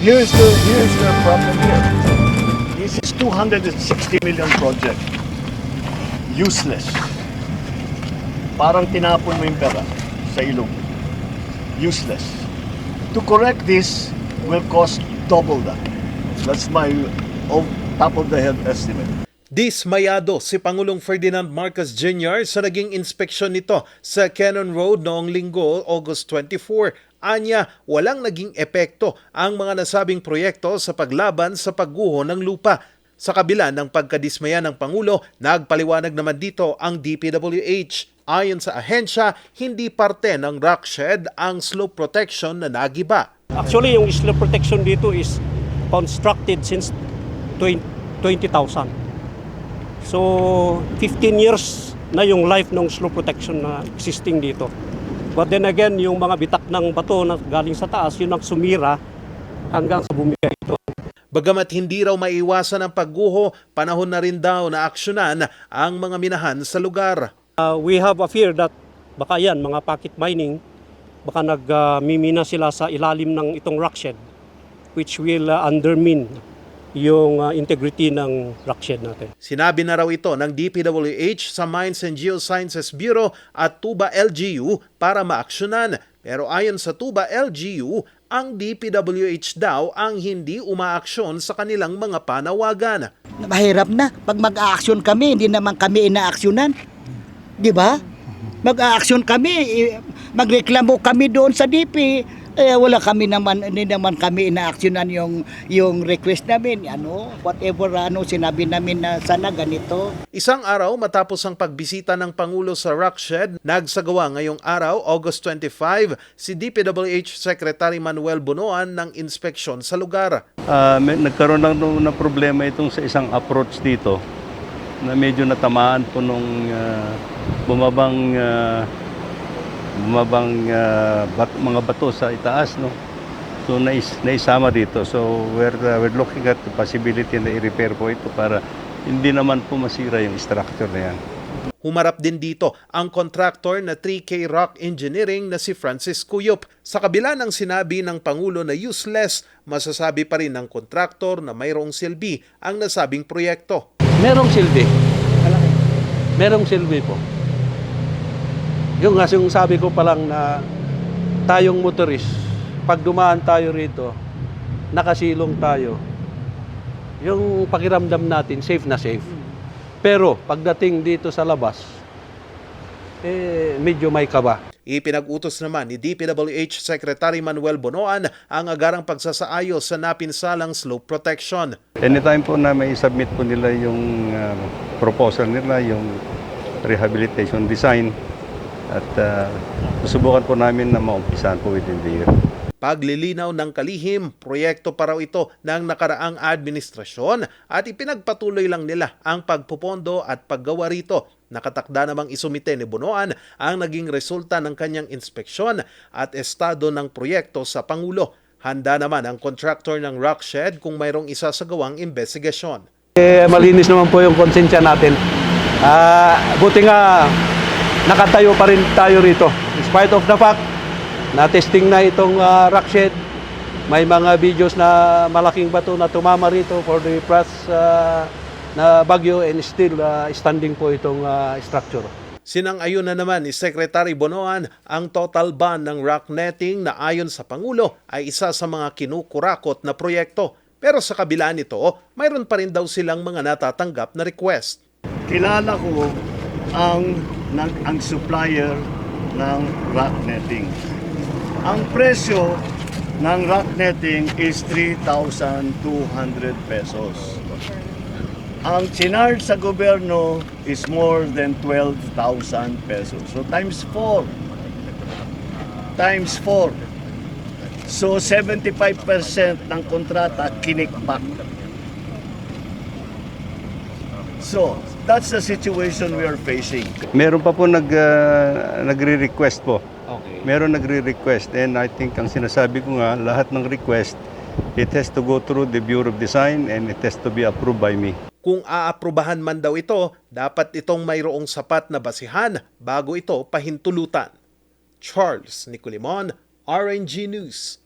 Here's the here's the problem here. This is 260 million project. Useless. Parang tinapon mo yung pera sa ilog. Useless. To correct this will cost double that. That's my oh, top of the head estimate. Dismayado si Pangulong Ferdinand Marcos Jr. sa naging inspeksyon nito sa Cannon Road noong linggo, August 24. Anya, walang naging epekto ang mga nasabing proyekto sa paglaban sa pagguho ng lupa. Sa kabila ng pagkadismaya ng Pangulo, nagpaliwanag naman dito ang DPWH. Ayon sa ahensya, hindi parte ng rockshed ang slope protection na nagiba. Actually, yung slope protection dito is constructed since 20 20,000. So, 15 years na yung life ng slope protection na existing dito. But then again, yung mga bitak ng bato na galing sa taas, yun ang sumira hanggang sa bumigay ito. Bagamat hindi raw maiwasan ang pagguho, panahon na rin daw na aksyonan ang mga minahan sa lugar. Uh, we have a fear that baka yan, mga pocket mining, baka nagmimina sila sa ilalim ng itong rockshed which will uh, undermine yung uh, integrity ng rockshed natin. Sinabi na raw ito ng DPWH sa Mines and Geosciences Bureau at Tuba LGU para maaksyonan. Pero ayon sa Tuba LGU, ang DPWH daw ang hindi umaaksyon sa kanilang mga panawagan. mahirap na. Pag mag-aaksyon kami, hindi naman kami inaaksyonan. Di ba? Mag-aaksyon kami, magreklamo kami doon sa DP. Eh, wala kami naman, hindi naman kami inaaksyonan yung, yung request namin. Ano, whatever ano, sinabi namin na sana ganito. Isang araw matapos ang pagbisita ng Pangulo sa Rockshed, nagsagawa ngayong araw, August 25, si DPWH Secretary Manuel Bunoan ng inspeksyon sa lugar. Ah, may, nagkaroon lang nung na problema itong sa isang approach dito na medyo natamaan po nung ah, bumabang ah, bumabang ah, bat- mga bato sa itaas no so nais, naisama dito so we're, ah, we're looking at the possibility na i-repair po ito para hindi naman po masira yung structure na yan Humarap din dito ang contractor na 3K Rock Engineering na si Francis Cuyop. Sa kabila ng sinabi ng Pangulo na useless, masasabi pa rin ng kontraktor na mayroong silbi ang nasabing proyekto. Merong silbi. Merong silbi po. Yung nga yung sabi ko pa lang na tayong motorist, pag dumaan tayo rito, nakasilong tayo, yung pakiramdam natin, safe na safe. Pero pagdating dito sa labas, eh, medyo may kaba. Ipinag-utos naman ni DPWH Secretary Manuel Bonoan ang agarang pagsasaayos sa napinsalang slope protection. anytime po na may submit po nila yung ah, proposal nila yung rehabilitation design at ah, susubukan po namin na maumpisahan po within the year. Paglilinaw ng kalihim, proyekto pa raw ito ng nakaraang administrasyon at ipinagpatuloy lang nila ang pagpupondo at paggawa rito. Nakatakda namang isumite ni Bunoan ang naging resulta ng kanyang inspeksyon at estado ng proyekto sa Pangulo. Handa naman ang contractor ng Rockshed kung mayroong isasagawang investigasyon. Eh, malinis naman po yung konsensya natin. Ah, buti nga nakatayo pa rin tayo rito. In spite of the fact na testing na itong uh, rock shed, may mga videos na malaking bato na tumama rito for the past ah, na bagyo and still ah, standing po itong ah, structure. Sinang-ayon na naman ni Secretary Bonoan ang total ban ng rock netting na ayon sa Pangulo ay isa sa mga kinukurakot na proyekto. Pero sa kabila nito, mayroon pa rin daw silang mga natatanggap na request. Kilala ko ang ng, ang supplier ng rock netting. Ang presyo ng rock netting is 3,200 pesos. Ang chinarge sa gobyerno is more than 12,000 pesos. So times 4. Times 4. So 75% ng kontrata kinikback. So, that's the situation we are facing. Meron pa po nag, ah, nagre-request po. Meron nagre-request and I think ang sinasabi ko nga, lahat ng request, it has to go through the Bureau of Design and it has to be approved by me. Kung aaprubahan man daw ito, dapat itong mayroong sapat na basihan bago ito pahintulutan. Charles Nicolimon, RNG News.